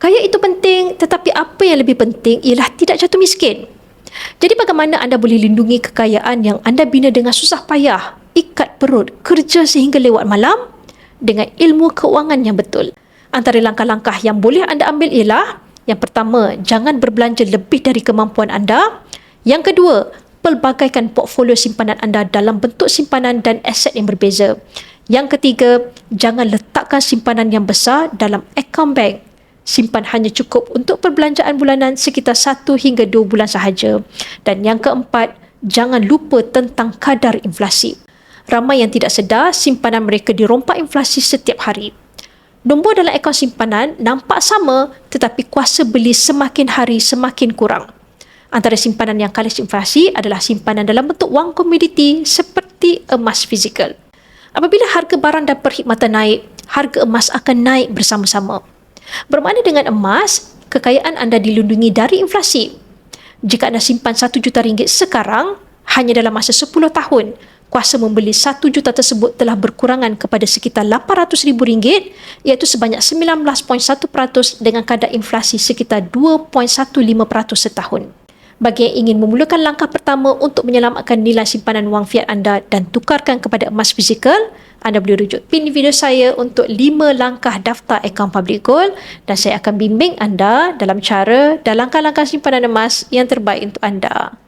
Kaya itu penting tetapi apa yang lebih penting ialah tidak jatuh miskin. Jadi bagaimana anda boleh lindungi kekayaan yang anda bina dengan susah payah, ikat perut, kerja sehingga lewat malam dengan ilmu keuangan yang betul. Antara langkah-langkah yang boleh anda ambil ialah yang pertama, jangan berbelanja lebih dari kemampuan anda. Yang kedua, pelbagaikan portfolio simpanan anda dalam bentuk simpanan dan aset yang berbeza. Yang ketiga, jangan letakkan simpanan yang besar dalam akaun bank. Simpan hanya cukup untuk perbelanjaan bulanan sekitar 1 hingga 2 bulan sahaja. Dan yang keempat, jangan lupa tentang kadar inflasi. Ramai yang tidak sedar simpanan mereka dirompak inflasi setiap hari. Nombor dalam akaun simpanan nampak sama tetapi kuasa beli semakin hari semakin kurang. Antara simpanan yang kalis inflasi adalah simpanan dalam bentuk wang komoditi seperti emas fizikal. Apabila harga barang dan perkhidmatan naik, harga emas akan naik bersama-sama. Bermakna dengan emas, kekayaan anda dilindungi dari inflasi. Jika anda simpan 1 juta ringgit sekarang, hanya dalam masa 10 tahun, kuasa membeli 1 juta tersebut telah berkurangan kepada sekitar 800 ribu ringgit iaitu sebanyak 19.1% dengan kadar inflasi sekitar 2.15% setahun. Bagi yang ingin memulakan langkah pertama untuk menyelamatkan nilai simpanan wang fiat anda dan tukarkan kepada emas fizikal, anda boleh rujuk pin video saya untuk 5 langkah daftar akaun public gold dan saya akan bimbing anda dalam cara dan langkah-langkah simpanan emas yang terbaik untuk anda.